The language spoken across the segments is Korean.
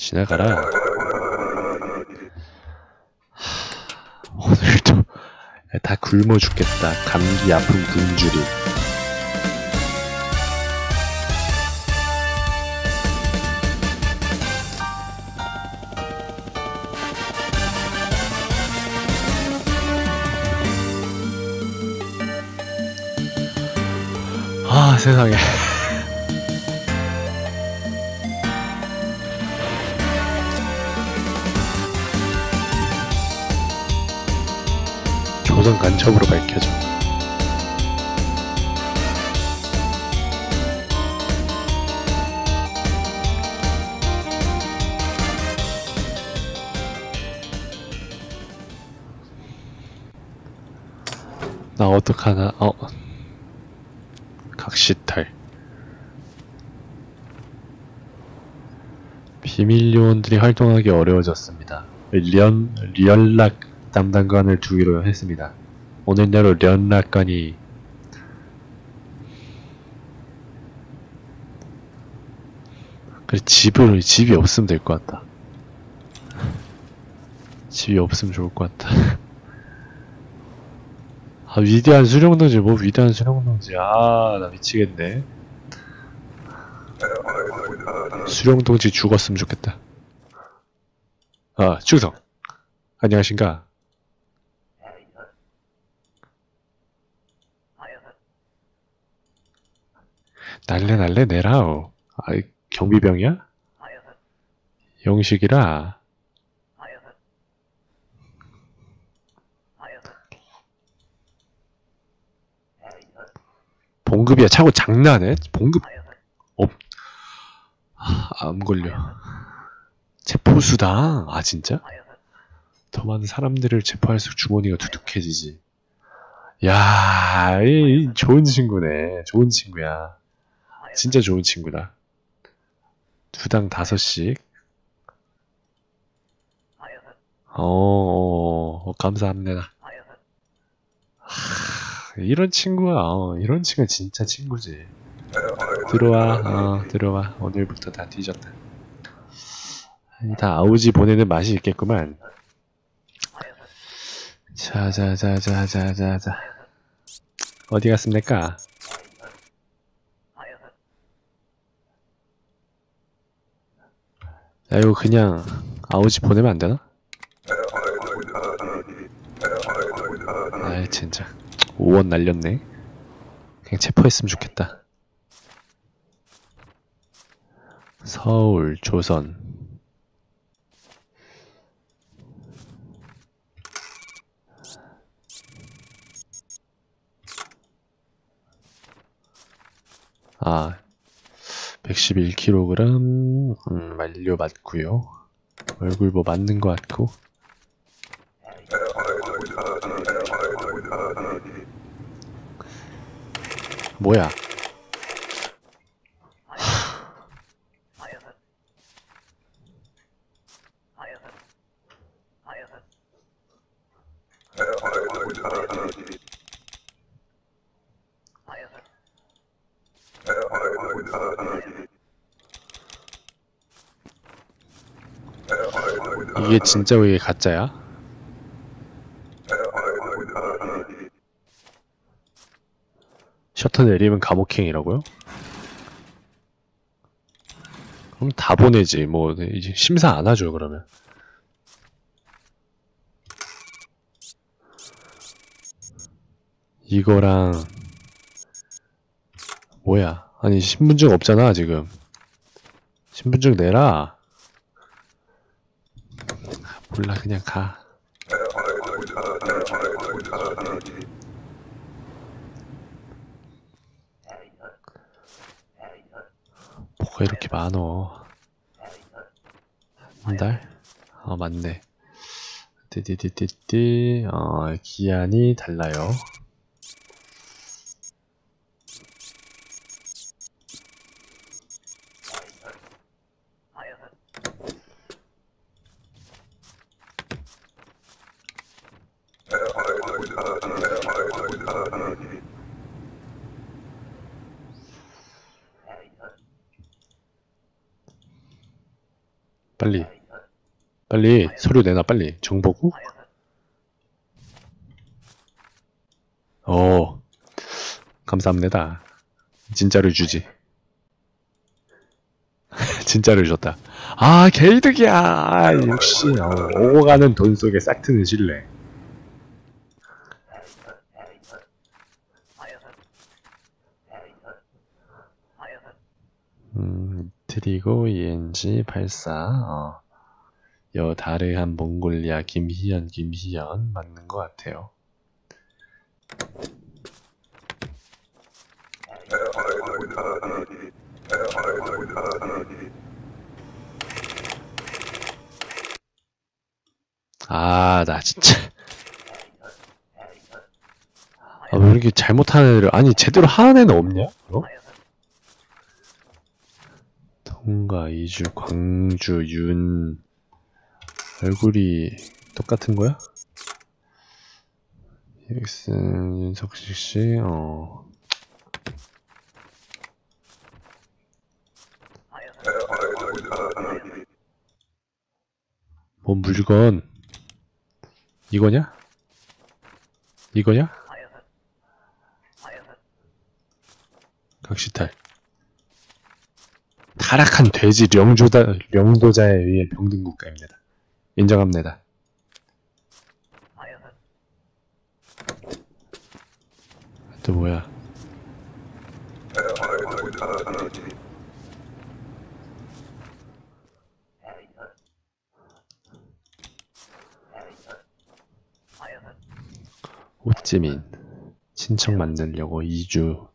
지나가라. 하, 오늘도 다 굶어 죽겠다. 감기 아픈 굶주림. 아 세상에. 조선 간첩으로 밝혀져. 나 어떡하나, 어. 각시탈. 비밀 요원들이 활동하기 어려워졌습니다. 리언, 리얼락 담당관을 두기로 했습니다. 오늘날로 련락관이 그래 집을 집이 없으면 될 것 같다. 집이 없으면 좋을 것 같다. 아 위대한 수령동지 뭐 위대한 수령동지 아 나 미치겠네. 수령동지 죽었으면 좋겠다. 아 충성 안녕하신가? 날래 날래 내라오. 아, 경비병이야? 영식이라. 봉급이야. 차고 장난해? 봉급 없. 아, 암 걸려. 체포수당. 아 진짜? 더 많은 사람들을 체포할수록 주머니가 두둑해지지. 야, 이, 이 좋은 친구네. 좋은 친구야. 진짜 좋은 친구다. 두당 다섯씩. 어, 어, 어, 감사합니다. 하, 이런 친구야. 어, 이런 친구 진짜 친구지. 들어와, 어, 들어와. 오늘부터 다 뒤졌다. 다 아우지 보내는 맛이 있겠구만. 자, 자, 자, 자, 자, 자, 자. 어디 갔습니까? 야, 이거 그냥 아우지 보내면 안 되나? 아이, 진짜. 5원 날렸네. 그냥 체포했으면 좋겠다. 서울, 조선. 아, 111kg, 음, 만료 맞고요. 얼굴 뭐 맞는 것 같고. 뭐야? 이게 진짜 왜 가짜야? 셔터 내리면 감옥행이라고요? 그럼 다 보내지. 뭐 이제 심사 안 하죠 그러면. 이거랑 뭐야? 아니 신분증 없잖아 지금. 신분증 내라. 몰라 그냥 가. 뭐가 이렇게 많어? 한 달? 어 맞네. 띠띠띠띠띠 어 기한이 달라요. 빨리 서류 내놔 빨리. 정보고. 어. 감사합니다. 진짜로 주지. 진짜로 줬다. 아, 개이득이야. 아, 역시, 어, 오고 가는 돈 속에 싹 트는 신뢰. 음, 트리고 ENG 84, 어. 여다르한 몽골리아 김희연, 김희연 맞는 것 같아요. 아, 나 진짜. 아, 왜 이렇게 잘못하는 애를, 아니, 제대로 하는 애는 없냐? 어? 통과, 이주, 광주, 윤. 얼굴이 똑같은 거야? 엑슨, 윤석식 씨, 어. 뭔 물건? 이거냐? 이거냐? 각시탈. 타락한 돼지 령조다, 령도자에 의해 병든 국가입니다. 인정합니다. 또 뭐야? 호찌민 친척 만들려고 2주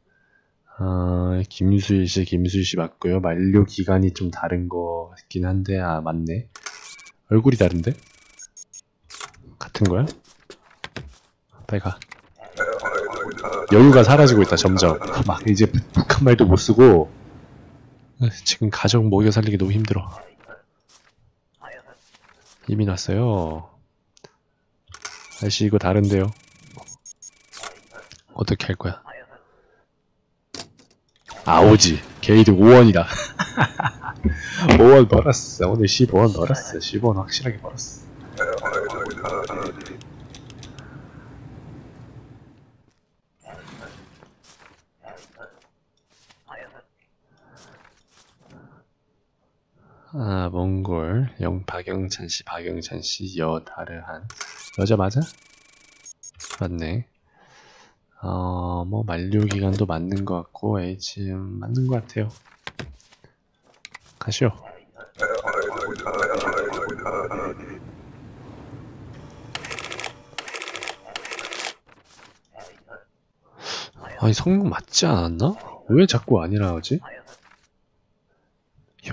아, 김수일 씨, 김수일 씨 맞고요. 만료 기간이 좀 다른 거 같긴 한데, 아, 맞네. 얼굴이 다른데? 같은 거야? 빨리 가. 여유가 사라지고 있다, 점점. 막, 이제 북한 말도 못 쓰고, 지금 가정 먹여 살리기 너무 힘들어. 이미 났어요. 아저씨, 이거 다른데요? 어떻게 할 거야? 아오지 게이드 5원이다 5원 벌었어. 오늘 15원 벌었어. 15원 확실하게 벌었어. 아 몽골 영 박영찬씨 박영찬씨 여다르한. 여자 맞아? 맞네. 어, 뭐, 만료기간도 맞는 것 같고, H, 맞는 것 같아요. 가시오. 아니, 성능 맞지 않았나? 왜 자꾸 아니라 하지?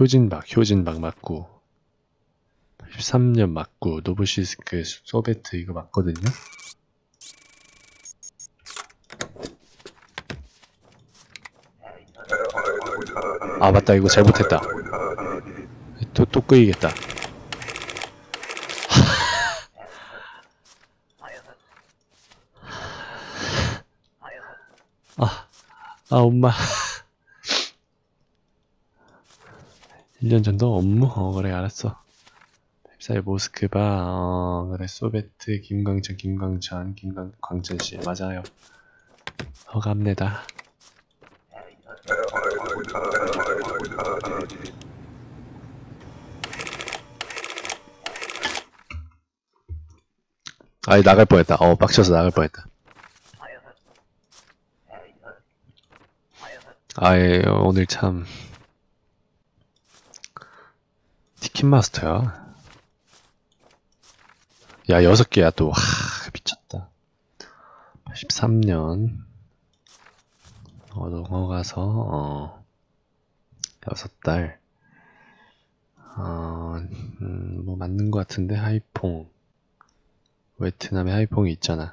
효진박, 효진박 맞고, 13년 맞고, 노브시스크, 소베트 이거 맞거든요? 아 맞다. 이거 잘못했다. 또, 또 끄이겠다. 아, 아 엄마. 1년 전도? 업무? 어 그래 알았어. 웹사이 모스크바. 어 그래 소베트 김광천 김광천 김광천씨. 맞아요. 허감내다 아니 나갈 뻔했다. 어 빡쳐서 나갈 뻔했다. 아예 오늘 참 티켓 마스터야. 야 여섯 개야 또. 하 미쳤다. 83년 어 넘어가서 어 여섯 달. 어, 음, 뭐 맞는 것 같은데 하이퐁. 베트남에 하이퐁이 있잖아.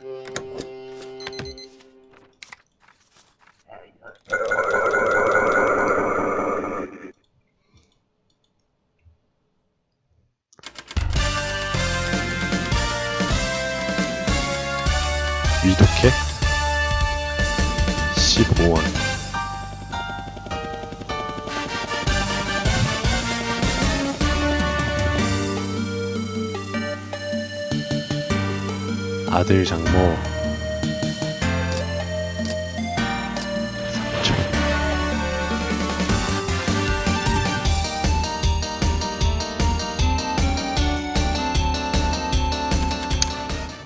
아들 장모.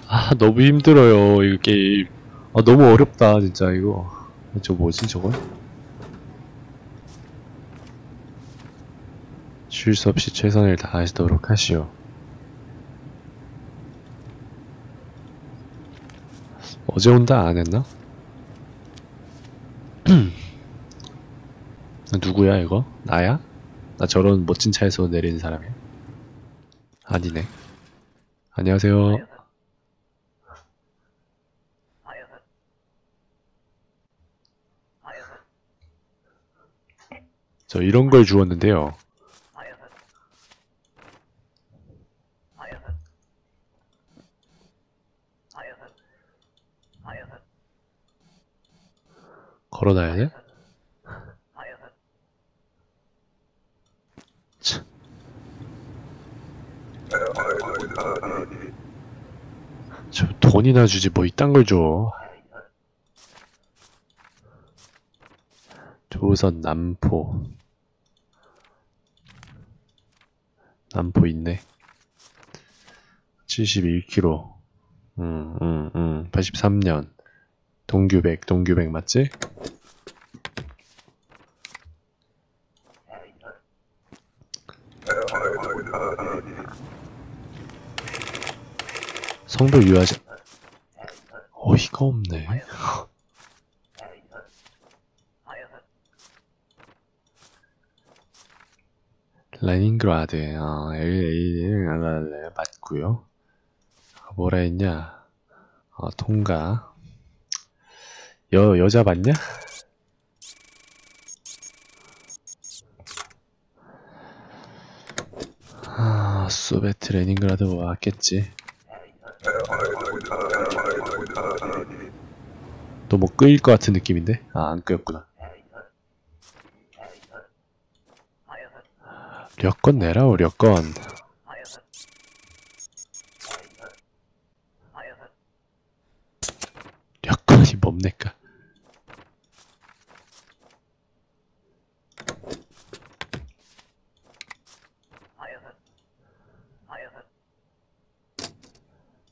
아 너무 힘들어요 이거 게임. 아 너무 어렵다 진짜 이거. 저 뭐지 저거 쉴수 없이 최선을 다하시도록 하시오 어제 온다 안 했나? 누구야 이거? 나야? 나 저런 멋진 차에서 내리는 사람이야? 아니네. 안녕하세요. 저 이런 걸 주었는데요. 걸어놔야 돼? 참. 저 돈이나 주지 뭐 이딴 걸 줘. 조선 남포. 남포 있네. 71kg. 음, 음, 음. 83년. 동규백, 동규백 맞지? 성도 유아자 어이가 없네. 레닌그라드 어, LA 맞고요. 뭐라 했냐? 어, 통과 여 여자 맞냐? 아, 소베트 레닌그라드 왔겠지. 또 뭐 끄일 것 같은 느낌인데? 아, 안 끄였구나. 여권 내라오, 여권. 여권이 뭡니까?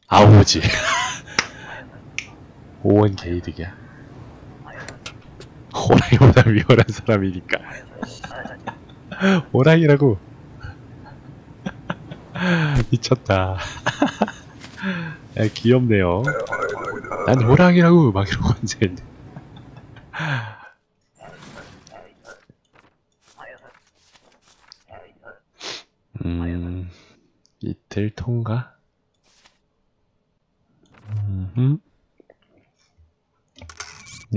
아오지. 오원 게이득이야. 호랑이보다 위험한 사람이니까. 호랑이라고. 미쳤다. 야, 귀엽네요. 난 호랑이라고 막 이러고 앉아있네. 음, 이틀 통과? 음,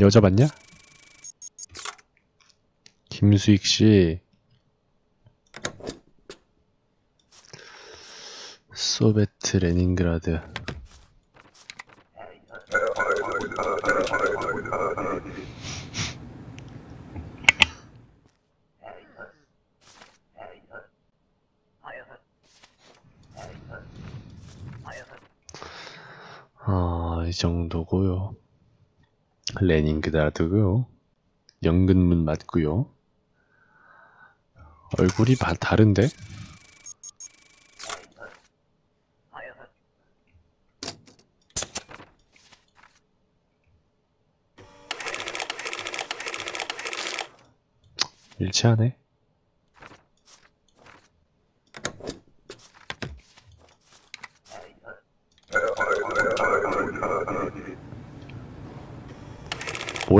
여자 맞냐? 김수익 씨. 소베트 레닌그라드. 아, 이 정도고요. 레닌그라드고요. 연근문 맞고요. 얼굴이 바, 다른데? 일치하네.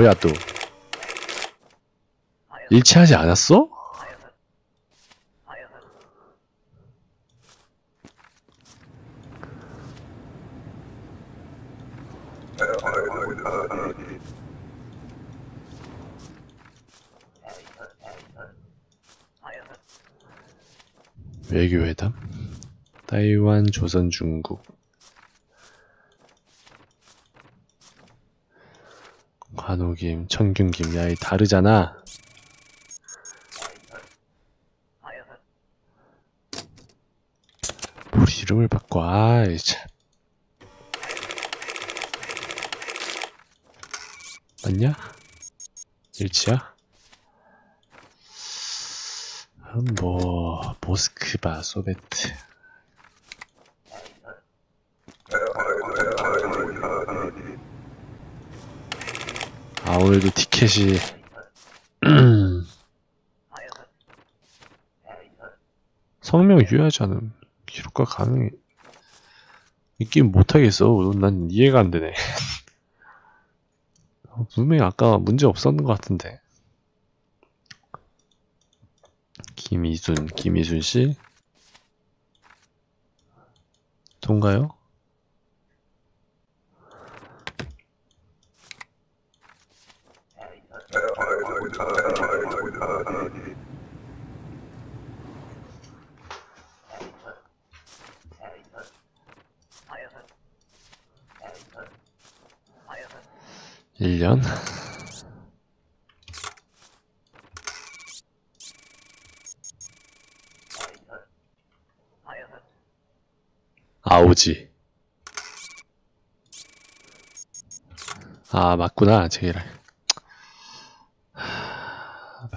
뭐야 또? 일치하지 않았어? 외교회담? 타이완, 조선, 중국. 한옥김, 청균김, 야이 다르잖아. 우리 이름을 바꿔, 아이 참. 맞냐? 일치야? 아, 뭐, 보스크바, 소베트. 오늘도 티켓이 성명 유효하지 않음 기록과 가능해. 이 게임 못하겠어. 난 이해가 안 되네. 어, 분명히 아까 문제 없었는 것 같은데. 김이순 김이순 씨? 통가요? 일년? 아오지. 아 맞구나 제기랄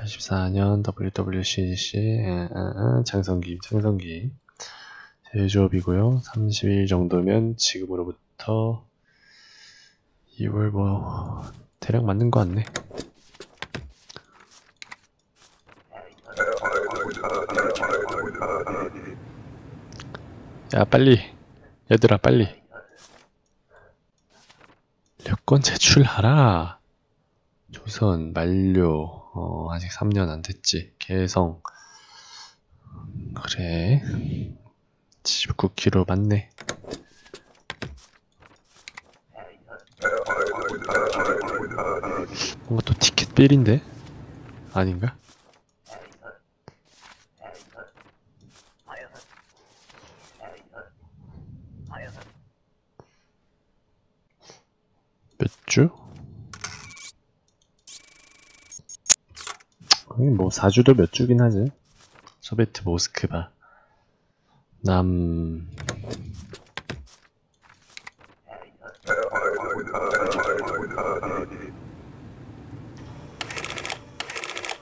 84년 WWCC 장성기 장성기. 제조업이고요. 30일 정도면 지금으로부터 2월 뭐 대략 맞는 거 같네. 야 빨리. 얘들아 빨리. 여권 제출하라. 조선 만료 어, 아직 3년 안 됐지. 개성. 그래. 79kg 맞네. 뭔가 또 티켓 빌인데? 아닌가? 몇 주? 거의 뭐 4주도 몇 주긴 하지. 소베트 모스크바. 남.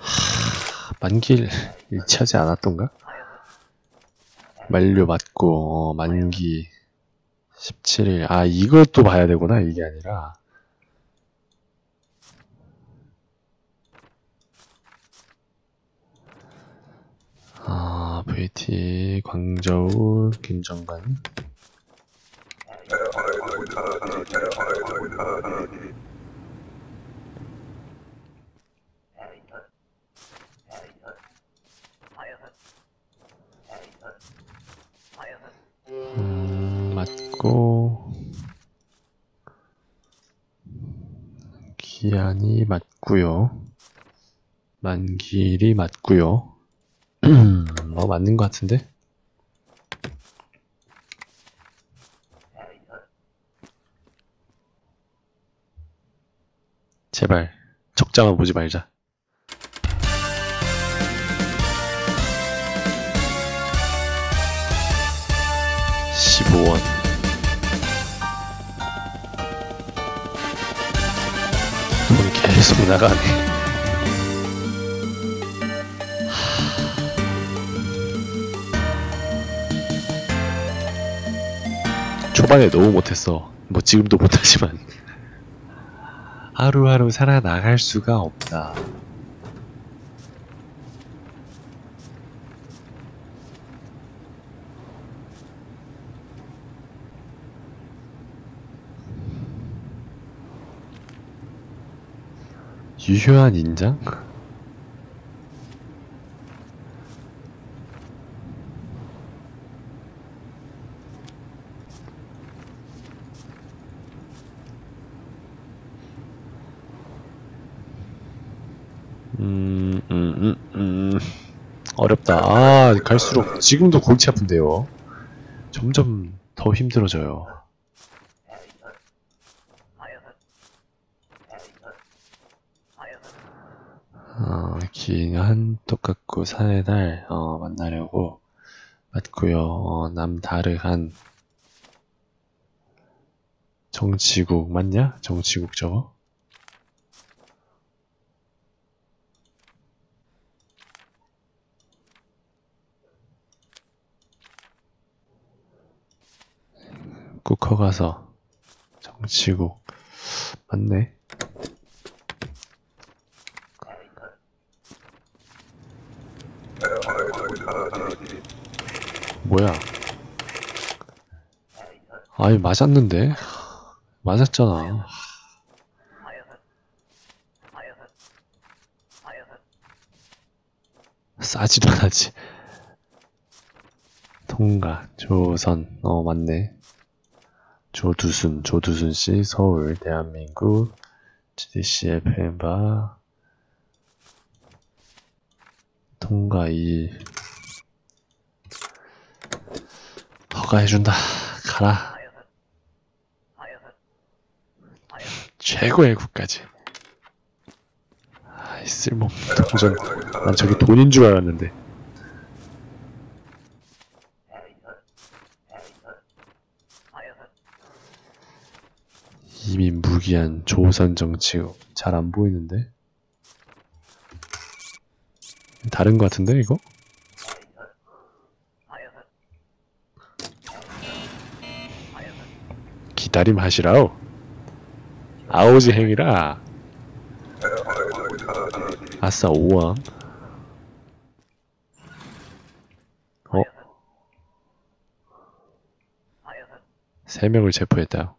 하, 만기를 일치하지 않았던가? 만료 맞고, 어, 만기 17일. 아, 이것도 봐야 되구나, 이게 아니라. 아, VT, 광저우, 김정관. 음, 맞고, 기한이 맞고요. 만길이 맞고요. 뭐 맞는 것 같은데? 제발 적자만 보지 말자. 십오 원돈 계속 나가네. 초반에 너무 못했어. 뭐 지금도 못하지만 하루하루 살아나갈 수가 없다. 유효한 인장? 음, 음, 음, 음. 어렵다. 아, 갈수록 지금도 골치 아픈데요. 점점 더 힘들어져요. 어, 기한 똑같고 산의 달 어, 만나려고 맞고요. 어, 남다르한 정치국 맞냐? 정치국 저거? 꾹 커가서 정치국 맞네. 뭐야? 아니 맞았는데 맞았잖아. 싸지도 않았지. 통과, 조선, 어, 맞네. 조두순, 조두순 씨, 서울, 대한민국, GDC FM바, 통과 2. 허가해준다. 가라. 최고의 국까지. 아이, 쓸모없는 동전. 난 저게 돈인 줄 알았는데. 이미 무기한 조선 정치국 잘안 보이는데? 다른 것 같은데 이거? 기다림 하시라오. 아오지 행위라. 아싸 5왕 어? 세 명을 체포했다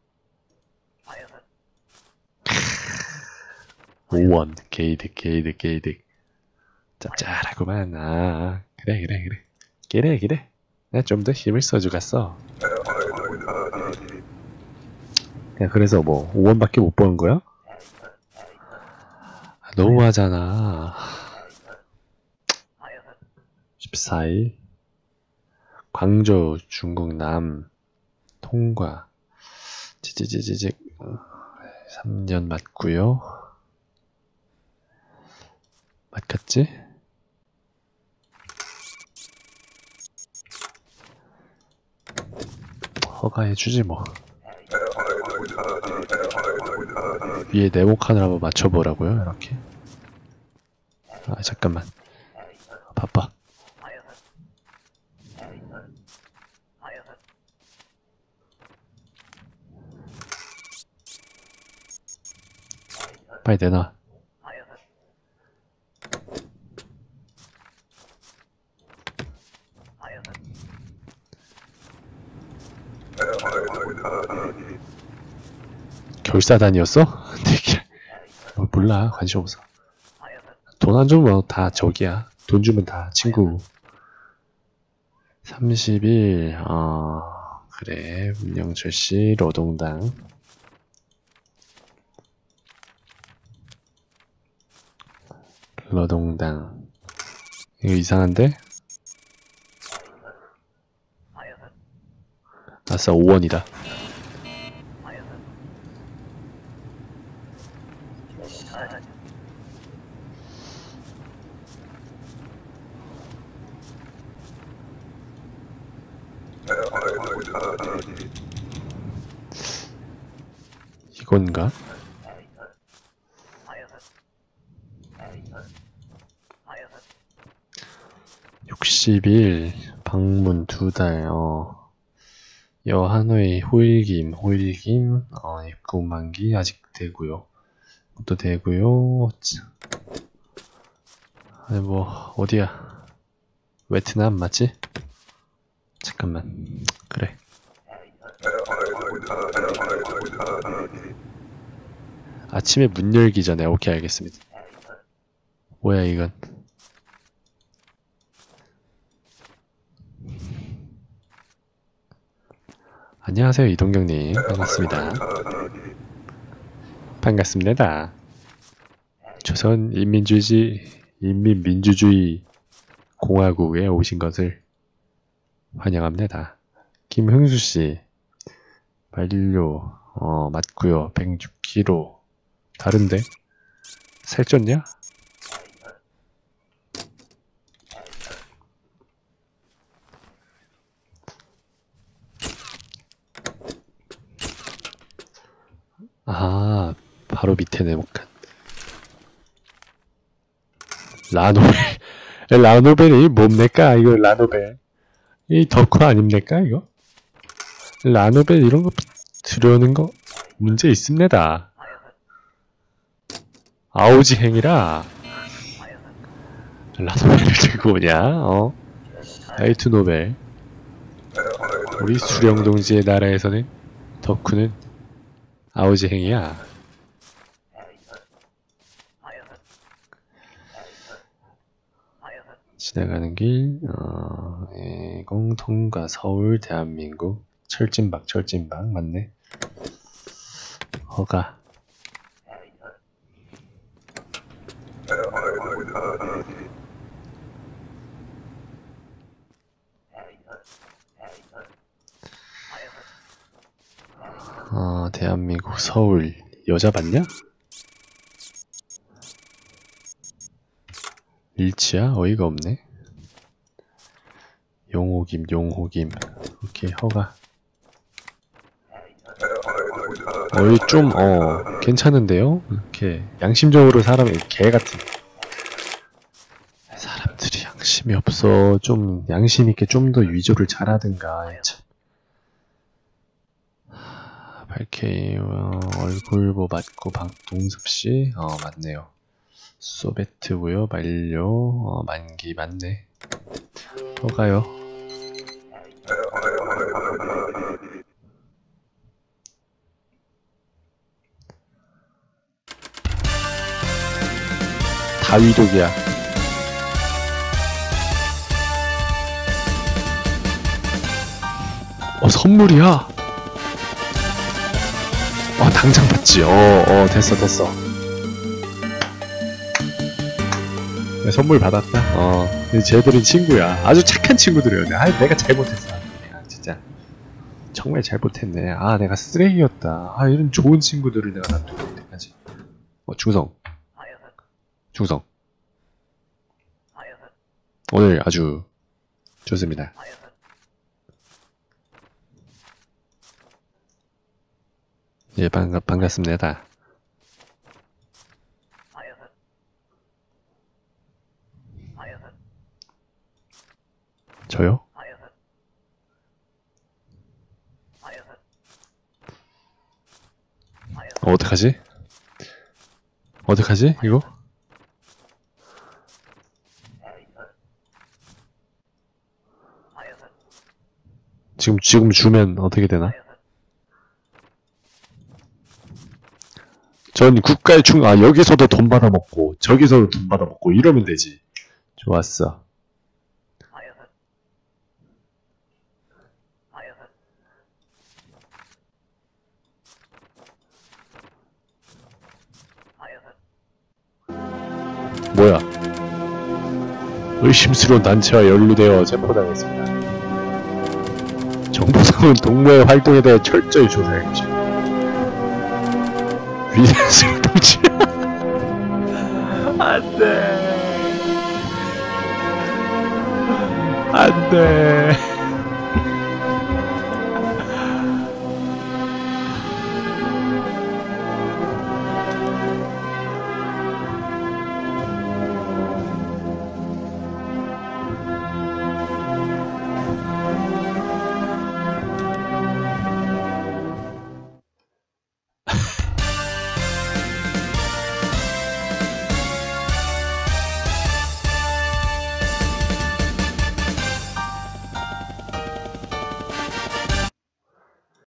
5원 게이득 게이득 게이득. 짭짤하구만. 아 그래 그래 그래. 그래 그래. 나 좀 더 힘을 써주겠어. 야 그래서 뭐 5원밖에 못 버는 거야? 아, 너무하잖아. 14일. 광주 중국 남 통과. 찌찌찌찌찌. 3년 맞고요 맞겠지? 허가해주지 뭐. 위에 네모칸을 한번 맞춰보라고요 이렇게? 아 잠깐만. 바빠. 빨리 내놔 결사단이었어? 되게 어, 몰라. 관심 없어. 돈 안 주면 다 적이야. 돈 주면 다 친구. 30일 어 그래. 문영철 씨 노동당. 노동당. 이거 이상한데? 아싸 5원이다 이건가? (60일) 방문 두달 어 여하노이 호일김 호일김 어 입국 만기 아직 되고요. 또 되고요. 아니 뭐 어디야? 베트남 맞지? 잠깐만. 그래 아침에 문 열기 전에 오케이 알겠습니다. 뭐야 이건? 안녕하세요 이동경님. 반갑습니다. 반갑습니다. 조선 인민주의 인민민주주의 공화국에 오신 것을 환영합니다. 김흥수씨 만료 어 맞고요. 106kg 다른데? 살쪘냐? 아 바로 밑에 네모칸. 라노벨. 라노벨이 뭡니까? 이거 라노벨. 이 덕후 아닙니까 이거 라노벨 이런 거 들여오는 거 문제 있습니다. 아오지 행이라 라노벨을 들고 오냐? 어? 라이트 노벨. 우리 수령동지의 나라에서는 덕후는 아오지 행이야. 지나가는 길, 어, 예공 통과 서울 대한민국 철진박 철진박 맞네. 허가. 어, 대한민국 서울 여자 봤냐? 일치야? 어이가 없네. 용호김, 용호김. 오케이, 허가. 어이 좀, 어, 괜찮은데요? 이렇게, 양심적으로 사람이, 개 같은. 사람들이 양심이 없어. 좀, 양심 있게 좀 더 위조를 잘하든가. 참. 발케이, 어, 얼굴 뭐 맞고, 박동섭씨? 어, 맞네요. 소베트고요 만료 어, 만기 맞네 허가요 다 위독이야 어 선물이야 어 당장 받지 어 어 됐어 됐어 네, 선물 받았다. 어, 쟤들은 친구야. 아주 착한 친구들이었네. 아, 내가 잘못했어. 야, 진짜. 정말 잘못했네. 아, 내가 쓰레기였다. 아, 이런 좋은 친구들을 내가 놔두고 이때까지. 어, 중성. 중성. 오늘 아주 좋습니다. 예, 반갑, 반갑습니다. 저요? 어, 어떡하지? 어떡하지? 이거? 지금, 지금 주면 어떻게 되나? 전 국가의 충, 아, 여기서도 돈 받아먹고, 저기서도 돈 받아먹고, 이러면 되지. 좋았어. 뭐야? 의심스러운 단체와 연루되어 체포당했습니다. 정보상은 동무의 활동에 대해 철저히 조사할 것입니다. 위대하신 동지. 안 돼. 안 돼.